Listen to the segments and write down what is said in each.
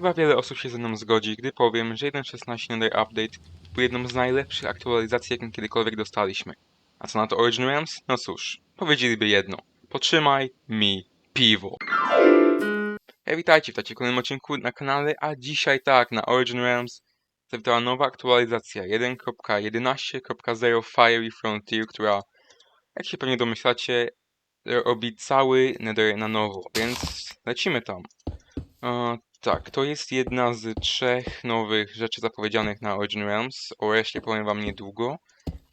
Chyba wiele osób się ze mną zgodzi, gdy powiem, że 1.16 Nether Update był jedną z najlepszych aktualizacji, jaką kiedykolwiek dostaliśmy. A co na to Origin Realms? No cóż, powiedzieliby jedno. Potrzymaj mi piwo. Hej, witajcie w takim kolejnym odcinku na kanale, a dzisiaj tak, na Origin Realms zawitała nowa aktualizacja 1.11.0 Fiery Frontier, która, jak się pewnie domyślacie, robi cały Nether na nowo, więc lecimy tam. Tak, to jest jedna z trzech nowych rzeczy zapowiedzianych na Origin Realms. O reszcie powiem wam niedługo,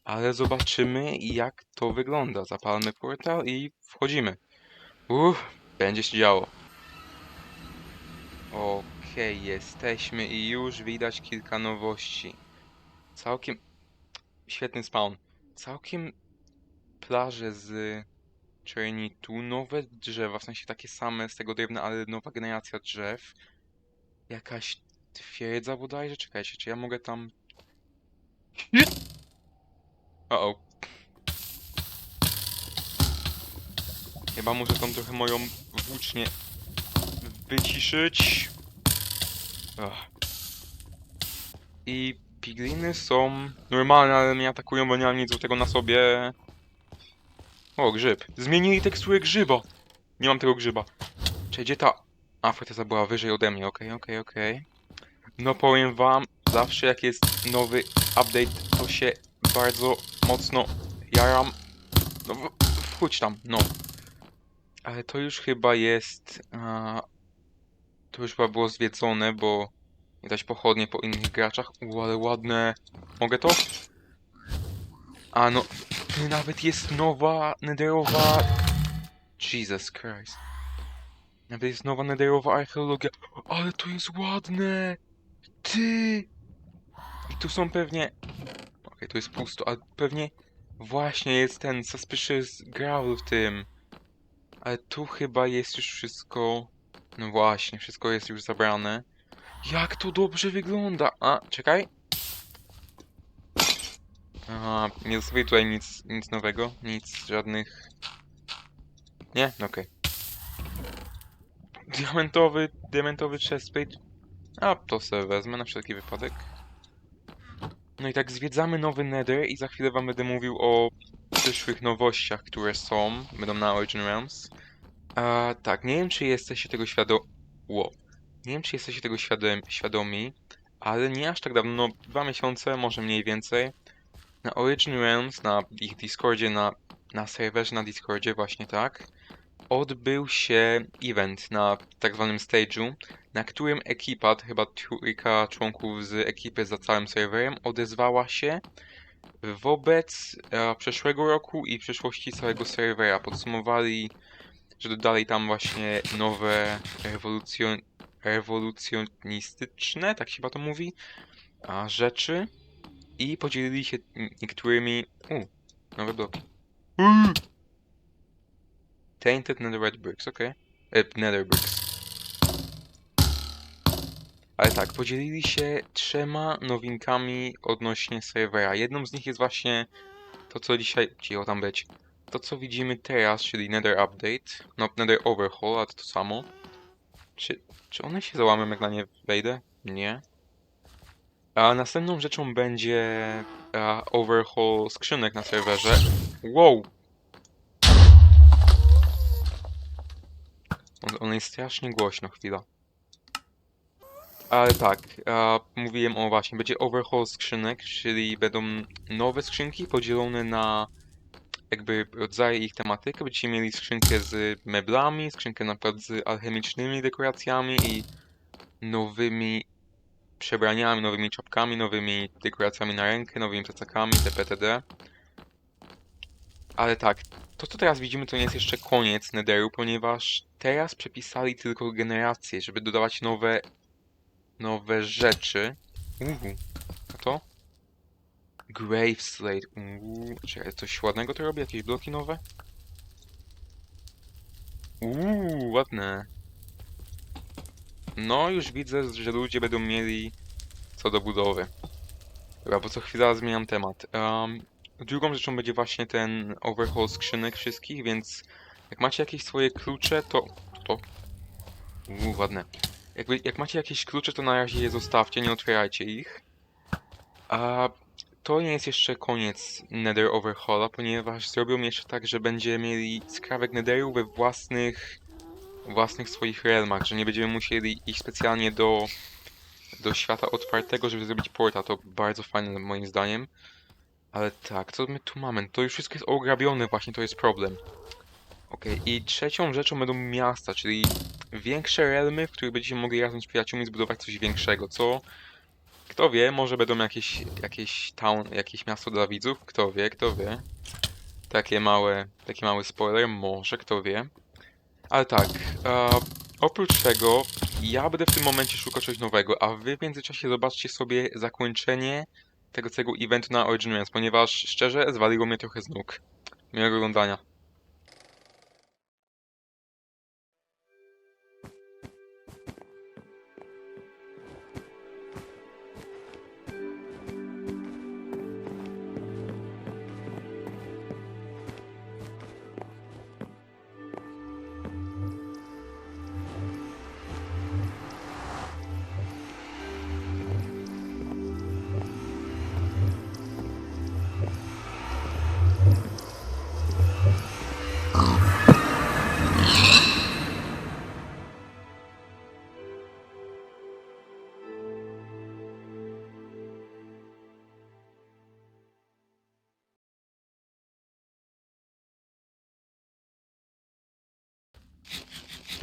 ale zobaczymy jak to wygląda. Zapalmy portal i wchodzimy. Uff, będzie się działo. Okej, jesteśmy i już widać kilka nowości. Całkiem... Świetny spawn. Całkiem plaże z tu nowe drzewa, w sensie takie same z tego drewna, ale nowa generacja drzew. Jakaś twierdza bodajże? Czekajcie, czy ja mogę tam... O, o. Chyba muszę tam trochę moją włócznię wyciszyć. I pigliny są normalne, ale mnie atakują, bo nie mam nic do tego na sobie. O, grzyb. Zmienili teksturę grzyba. Nie mam tego grzyba. Czy gdzie ta... A, forteza była wyżej ode mnie. Okej, okej, okej. No powiem wam, zawsze jak jest nowy update, to się bardzo mocno jaram. No, w- wchódź tam, no. Ale to już chyba jest... A, to już chyba było zwiedzone, bo... Widać pochodnie po innych graczach. U, ale ładne. Mogę to? A no, nawet jest nowa nederowa... Jesus Christ. Nawet jest nowa nederowa archeologia. Ale to jest ładne! Ty! I tu są pewnie... Okej, tu jest pusto, ale pewnie właśnie jest ten suspicious growl w tym. Ale tu chyba jest już wszystko... No właśnie, wszystko jest już zabrane. Jak to dobrze wygląda! A, czekaj. Aha, nie zostawię tutaj nic, nic nowego, nic, żadnych... Nie? Okej. Diamentowy, diamentowy chestplate. A, to sobie wezmę na wszelki wypadek. No i tak zwiedzamy nowy Nether i za chwilę wam będę mówił o przyszłych nowościach, które są, będą na Origin Realms. A, tak, nie wiem czy jesteście tego świadomi... Wow. Nie wiem czy jesteście tego świadom świadomi, ale nie aż tak dawno, no dwa miesiące, może mniej więcej, na Origin Realms, na ich Discordzie, na, na serwerze na Discordzie, właśnie tak, odbył się event na tak zwanym stage'u, na którym ekipa, chyba trójka członków z ekipy za całym serwerem, odezwała się wobec e, przeszłego roku i przyszłości całego serwera. Podsumowali, że dodali tam właśnie nowe rewolucjon rewolucjonistyczne, tak się chyba to mówi, a, rzeczy i podzielili się niektórymi... U, nowe bloki. Tainted Netherite Bricks, okej. Okay. Nether Bricks. Ale tak, podzielili się trzema nowinkami odnośnie serwera. Jedną z nich jest właśnie to, co dzisiaj... Cicho tam być. To, co widzimy teraz, czyli Nether Update. No, Nether Overhaul, a to to samo. Czy, czy one się załamią, jak na nie wejdę? Nie. A następną rzeczą będzie e, overhaul skrzynek na serwerze. Wow! On, on jest strasznie głośno, chwila. Ale tak, e, mówiłem o właśnie, będzie overhaul skrzynek, czyli będą nowe skrzynki podzielone na jakby rodzaje ich tematykę. Będziecie mieli skrzynkę z meblami, skrzynkę na przykład z alchemicznymi dekoracjami i nowymi przebraniami, nowymi czapkami, nowymi dekoracjami na rękę, nowymi plecakami, itp. Ale tak, to co teraz widzimy to nie jest jeszcze koniec Netheru, ponieważ teraz przepisali tylko generację, żeby dodawać nowe nowe rzeczy. Uuu, a to? Grave Slate. Uuu, czekaj, coś ładnego to robi? Jakieś bloki nowe? Uuu, ładne. No, już widzę, że ludzie będą mieli co do budowy. Dobra, bo co chwila zmieniam temat. Um, drugą rzeczą będzie właśnie ten overhaul skrzynek wszystkich, więc jak macie jakieś swoje klucze, to... to. Uuu, ładne. Jakby, jak macie jakieś klucze, to na razie je zostawcie, nie otwierajcie ich. A to nie jest jeszcze koniec Nether Overhaula, ponieważ zrobią jeszcze tak, że będziemy mieli skrawek Netheru we własnych, własnych swoich realmach, że nie będziemy musieli iść specjalnie do, do świata otwartego, żeby zrobić porta. To bardzo fajne moim zdaniem. Ale tak, co my tu mamy? To już wszystko jest ograbione, właśnie to jest problem. Okej, i trzecią rzeczą będą miasta, czyli większe realmy, w których będziecie mogli razem z przyjaciółmi zbudować coś większego, co... Kto wie, może będą jakieś, jakieś town, jakieś miasto dla widzów, kto wie, kto wie. Takie małe, taki mały spoiler, może, kto wie. Ale tak, e, oprócz tego, ja będę w tym momencie szukał czegoś nowego, a wy w międzyczasie zobaczcie sobie zakończenie tego całego eventu na Origin Realms, ponieważ szczerze zwaliło mnie trochę z nóg. Miłego oglądania.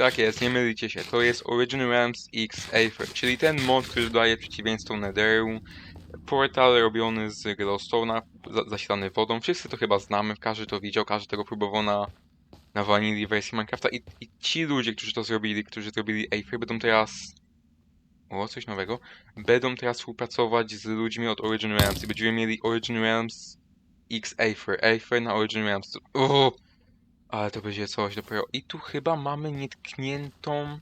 Tak jest, nie mylicie się. To jest Origin Realms X Aether, czyli ten mod, który daje przeciwieństwo Netheru. Portal robiony z glowstone'a, za zasilany wodą. Wszyscy to chyba znamy, każdy to widział, każdy tego próbował na, na vanilli wersji Minecrafta. I, I ci ludzie, którzy to zrobili, którzy zrobili Aether, będą teraz... O, coś nowego. Będą teraz współpracować z ludźmi od Origin Realms i będziemy mieli Origin Realms X Aether. Aether na Origin Realms. O! Ale to będzie coś dopiero. I tu chyba mamy nietkniętą...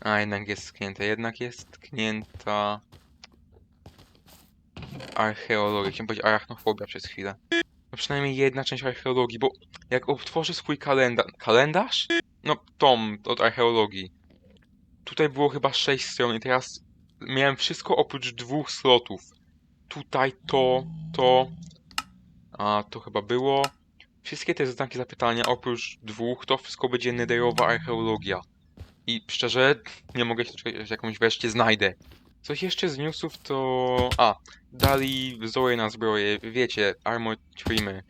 A, jednak jest tknięta. Jednak jest tknięta... Archeologia. Chciałem powiedzieć arachnofobia przez chwilę. No przynajmniej jedna część archeologii, bo jak otworzę swój kalendarz... Kalendarz? No, tom od archeologii. Tutaj było chyba 6 stron i teraz miałem wszystko oprócz dwóch slotów. Tutaj to, to... A, to chyba było... Wszystkie te znaki zapytania, oprócz dwóch, to wszystko będzie netherowa archeologia. I szczerze, nie mogę się doczekać, że jakąś wreszcie znajdę. Coś jeszcze z newsów to... A, dali wzory na zbroje, wiecie, armor trimy.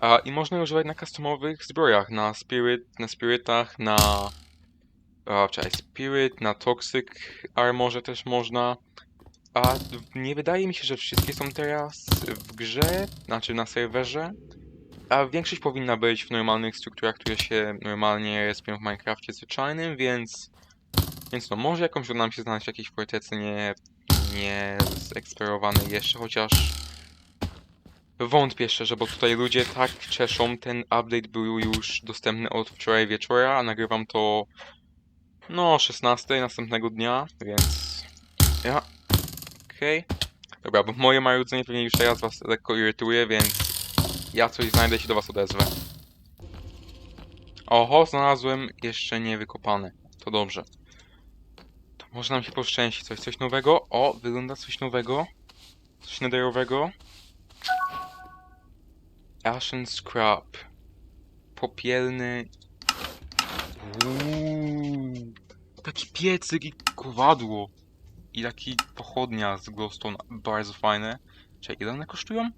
A, I można używać na customowych zbrojach, na spirit, na spiritach, na... A, czekaj, spirit, na toxic armorze też można. A nie wydaje mi się, że wszystkie są teraz w grze, znaczy na serwerze. A większość powinna być w normalnych strukturach, które się normalnie respią w Minecrafcie zwyczajnym, więc... Więc no, może jakąś uda nam się znaleźć w jakiejś fortecy nie... nie zeksplorowanej jeszcze, chociaż... Wątpię szczerze, bo tutaj ludzie tak czeszą, ten update był już dostępny od wczoraj wieczora, a nagrywam to... No, 16 następnego dnia, więc... Ja... Okej. Dobra, bo moje marudzenie pewnie już teraz was lekko irytuje, więc... Ja coś znajdę się do was odezwę. Oho, znalazłem jeszcze nie wykopane. To dobrze. To może nam się poszczęści. Coś, coś nowego. O, wygląda coś nowego. Coś netherowego. Ashen Scrap. Popielny... Uuu, taki piecyk i kowadło. I taki pochodnia z glowstone. Bardzo fajne. Czekaj, ile one kosztują?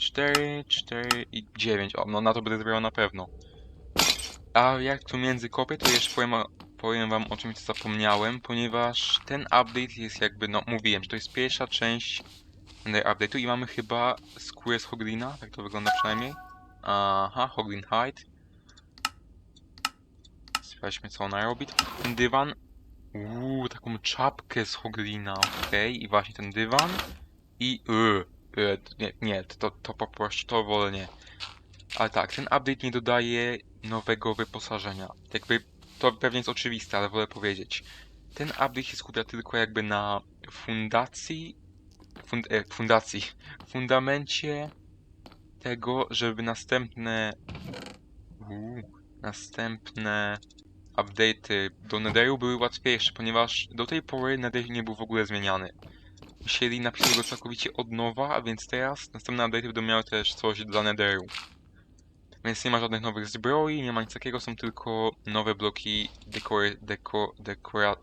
4, 4 i 9. O, no na to będę zbierał na pewno. A jak tu między kopię, to jeszcze powiem, powiem wam o czymś, co zapomniałem, ponieważ ten update jest jakby, no mówiłem, że to jest pierwsza część update'u i mamy chyba skórę z Hoglina, tak to wygląda przynajmniej. Aha, Hoglin Hide. Sprawdźmy co ona robi. Ten dywan. Uuu, taką czapkę z Hoglina, okej. I właśnie ten dywan. I... Yy, nie, nie, to, to po prostu, to wolę nie. Ale tak, ten update nie dodaje nowego wyposażenia. Jakby, to pewnie jest oczywiste, ale wolę powiedzieć. Ten update się skupia tylko jakby na fundacji... Fund, e, fundacji. Fundamencie tego, żeby następne... Uuu, następne update'y do Netheru były łatwiejsze, ponieważ do tej pory Nether nie był w ogóle zmieniany. Musieli napisać go całkowicie od nowa, a więc teraz następne update'y będą miały też coś dla Netheru. Więc nie ma żadnych nowych zbroi, nie ma nic takiego, są tylko nowe bloki dekory, deko, dekora...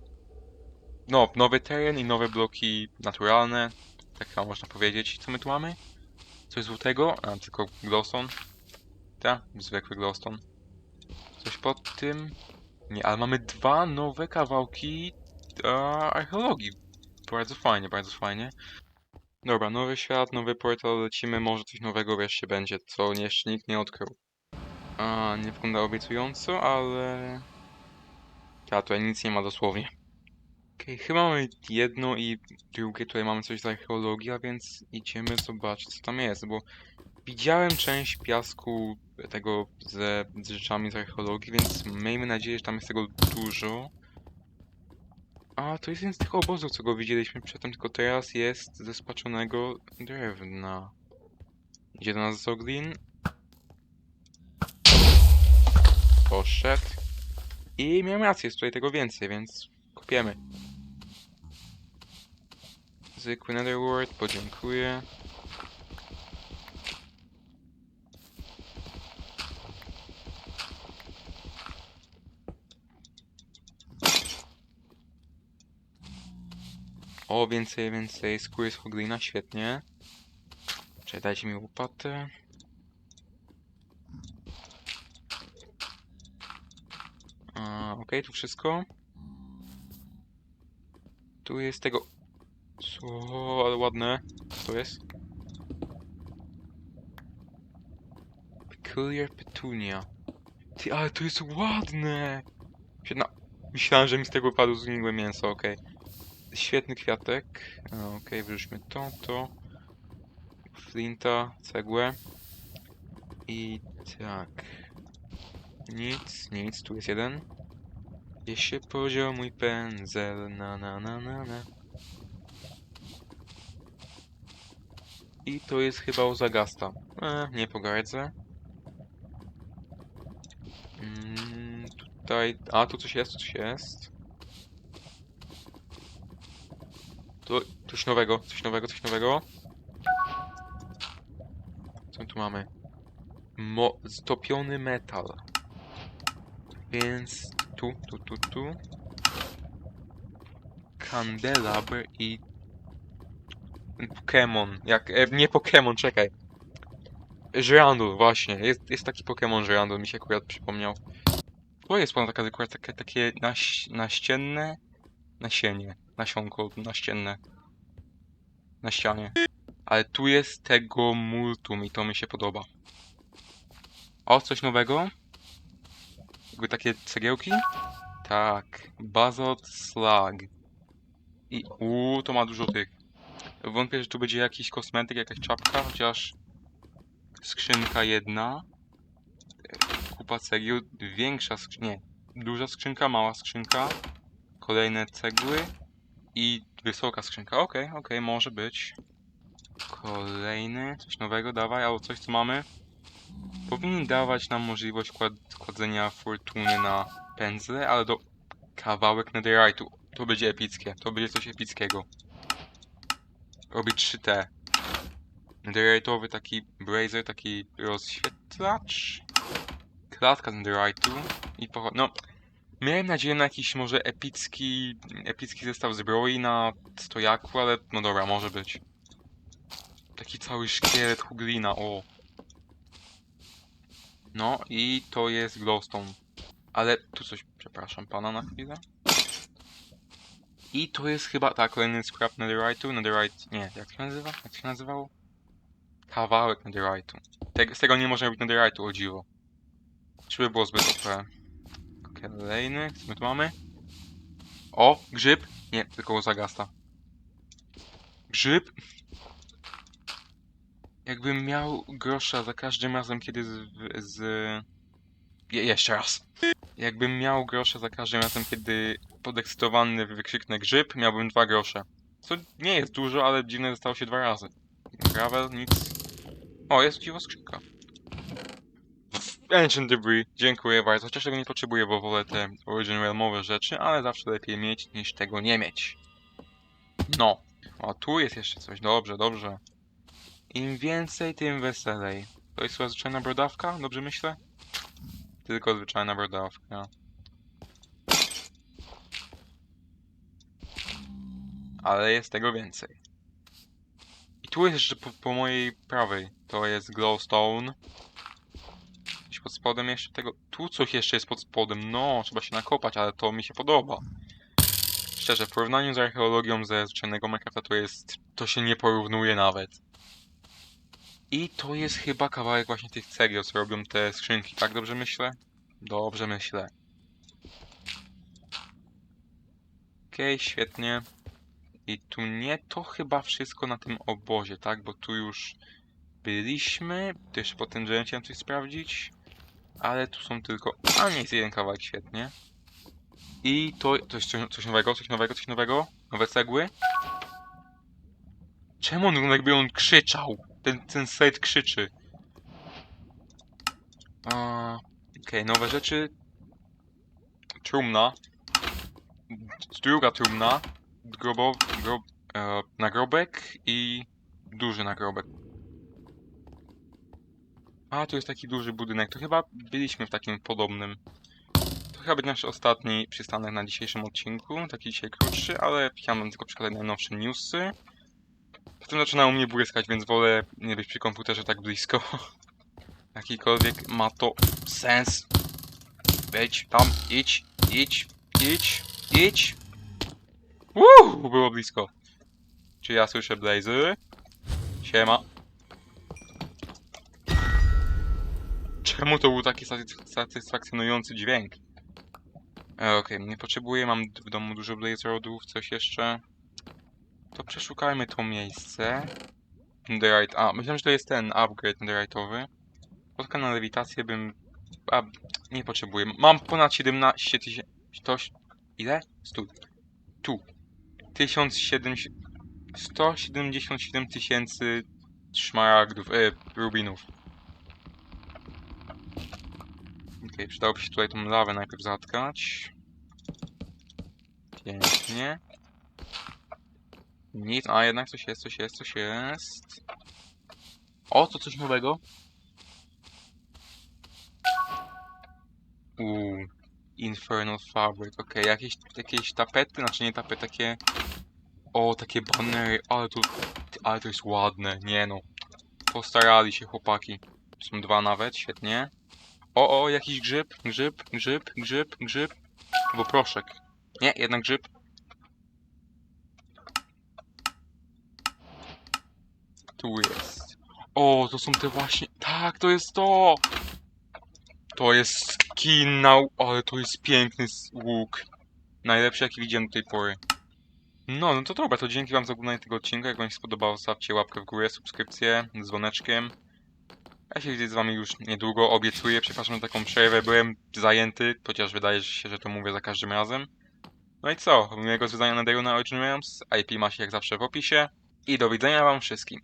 No, nowy teren i nowe bloki naturalne, tak chyba można powiedzieć. Co my tu mamy? Coś złotego? A, tylko glowstone. Ta, zwykły glowstone. Coś pod tym? Nie, ale mamy dwa nowe kawałki e, archeologii. Bardzo fajnie, bardzo fajnie. Dobra, nowy świat, nowy portal, lecimy, może coś nowego wreszcie będzie, co jeszcze nikt nie odkrył. A, nie wygląda obiecująco, ale... A, tutaj nic nie ma dosłownie. Okej, chyba mamy jedno i drugie, tutaj mamy coś z archeologii, a więc idziemy zobaczyć co tam jest, bo widziałem część piasku tego ze, z rzeczami z archeologii, więc miejmy nadzieję, że tam jest tego dużo. A, to jest jeden z tych obozów, co go widzieliśmy przedtem, tylko teraz jest ze spaczonego drewna. Idzie do nas Zoglin. Poszedł. I miałem rację, jest tutaj tego więcej, więc kopiemy. Zwykły Netherworld, podziękuję. O, więcej, więcej skóry z Hoglina, świetnie. Czekaj, dajcie mi łopatę. Okej, tu wszystko. Tu jest tego... Co, ale ładne. Co to jest? Peculiar Petunia. Ty, ale to jest ładne! Myślałem, że mi z tego wypadło zgniłe mięso, okej. Świetny kwiatek. A, Okej, wyrzućmy to, to. Flinta, cegłę. I tak. Nic, nic, tu jest jeden. Gdzieś się podział mój pędzel, na na na na na. I to jest chyba u Zagasta. E, nie pogardzę. Mm, tutaj... A, tu coś jest, tu coś jest. Tu, coś nowego, coś nowego, coś nowego. Co tu mamy? Mo stopiony metal. Więc tu, tu, tu, tu. Candelabr i... Pokémon. Jak... E, nie Pokémon, czekaj. Żyrandul, właśnie. Jest, jest taki Pokémon Żyrandul, mi się akurat przypomniał. To jest ponad taka dekoracja, takie, takie naś, naścienne... Nasienie. Nasionko naścienne. Na ścianie. Ale tu jest tego multum i to mi się podoba. O, coś nowego? Jakby takie cegiełki? Tak. Bazalt Slag. I uuu, to ma dużo tych. Wątpię, że tu będzie jakiś kosmetyk, jakaś czapka, chociaż skrzynka jedna. Kupa cegieł, większa skrzynka, nie. Duża skrzynka, mała skrzynka. Kolejne cegły. I wysoka skrzynka. Okej, okej, może być. Kolejny, coś nowego, dawaj, albo coś co mamy. Powinni dawać nam możliwość kład kładzenia fortuny na pędzle, ale do kawałek netherite'u. To będzie epickie, to będzie coś epickiego. Robi 3T. Netherite'owy taki brazer, taki rozświetlacz. Klatka z netherite'u i pochod... No, miałem nadzieję na jakiś może epicki, epicki zestaw zbroi na stojaku, ale no dobra, może być. Taki cały szkielet Huglina, o. No i to jest glowstone. Ale tu coś, przepraszam pana na chwilę. I to jest chyba, tak, kolejny scrap netherite'u, netherite, nie, jak się nazywa? Jak się nazywało? Kawałek netherite'u. Z tego nie można robić netherite'u, o dziwo. Żeby było zbyt OP. Kolejny, co my tu mamy? O, grzyb? Nie, tylko zagasta. Grzyb? Jakbym miał grosza za każdym razem, kiedy z... z... Je, jeszcze raz. Jakbym miał grosza za każdym razem, kiedy podekscytowany wykrzyknę grzyb, miałbym dwa grosze. Co nie jest dużo, ale dziwne zostało się dwa razy. Gravel, nic. O, jest dziwo skrzynka. Ancient Debris, dziękuję bardzo. Chociaż tego nie potrzebuję, bo wolę te Origin Realmowe rzeczy, ale zawsze lepiej mieć niż tego nie mieć. No. O, tu jest jeszcze coś. Dobrze, dobrze. Im więcej, tym weselej. To jest chyba zwyczajna brodawka? Dobrze myślę? Tylko zwyczajna brodawka. Ale jest tego więcej. I tu jest jeszcze po, po mojej prawej. To jest glowstone. Pod spodem jeszcze tego. Tu coś jeszcze jest pod spodem. No, trzeba się nakopać, ale to mi się podoba. Szczerze, w porównaniu z archeologią ze zwyczajnego Minecrafta to jest. To się nie porównuje nawet. I to jest chyba kawałek właśnie tych cegieł, co robią te skrzynki. Tak dobrze myślę? Dobrze myślę. Okej, świetnie. I tu nie, to chyba wszystko na tym obozie, tak? Bo tu już byliśmy. Tu jeszcze po tym coś sprawdzić. Ale tu są tylko... A nie, jest jeden kawałek, świetnie. I to... Coś, coś nowego, coś nowego, coś nowego? Nowe cegły? Czemu on jakby on krzyczał? Ten, ten set krzyczy. Okej, nowe rzeczy. Trumna. Druga trumna. Grobo, grob, e, nagrobek i duży nagrobek. A, tu jest taki duży budynek. To chyba byliśmy w takim podobnym. To chyba będzie nasz ostatni przystanek na dzisiejszym odcinku. Taki dzisiaj krótszy, ale chciałem wam tylko przekazać najnowsze newsy. Potem zaczynało mnie błyskać, więc wolę nie być przy komputerze tak blisko. Jakikolwiek ma to sens. Wejdź tam, idź, idź, idź, idź. Uuu, było blisko. Czy ja słyszę Blazy? Siema. Czemu to był taki satys- satysfakcjonujący dźwięk? E, Okej, nie potrzebuję, mam w domu dużo Blaze Rodów, coś jeszcze. To przeszukajmy to miejsce. Netherite, a, myślałem, że to jest ten upgrade netherite'owy. Spotka na lewitację bym... A, nie potrzebuję. Mam ponad 17 tysięcy... To... Ile? Stój. Tu. 1070... 177 tysięcy szmaragdów, e, rubinów. Okej, przydałoby się tutaj tą lawę najpierw zatkać. Pięknie. Nic, a jednak coś jest, coś jest, coś jest. O, to coś nowego. Uuu, Infernal Fabric, okej, jakieś, jakieś tapety, znaczy nie tapety, takie... O, takie banery, ale to, ale to jest ładne, nie no. Postarali się chłopaki. Są dwa nawet, świetnie. O, o, jakiś grzyb, grzyb, grzyb, grzyb, grzyb. Albo proszek. Nie, jednak grzyb. Tu jest. O, to są te właśnie... Tak, to jest to! To jest skin na... Ale to jest piękny łuk. Najlepszy jaki widziałem do tej pory. No, no to dobra, to dzięki wam za oglądanie tego odcinka. Jak wam się spodobało, zostawcie łapkę w górę, subskrypcję dzwoneczkiem. Ja się widzę z wami już niedługo, obiecuję. Przepraszam za taką przerwę, byłem zajęty, chociaż wydaje się, że to mówię za każdym razem. No i co? Miłego zwiedzania na Dayu na Origin Realms. IP ma się jak zawsze w opisie. I do widzenia wam wszystkim.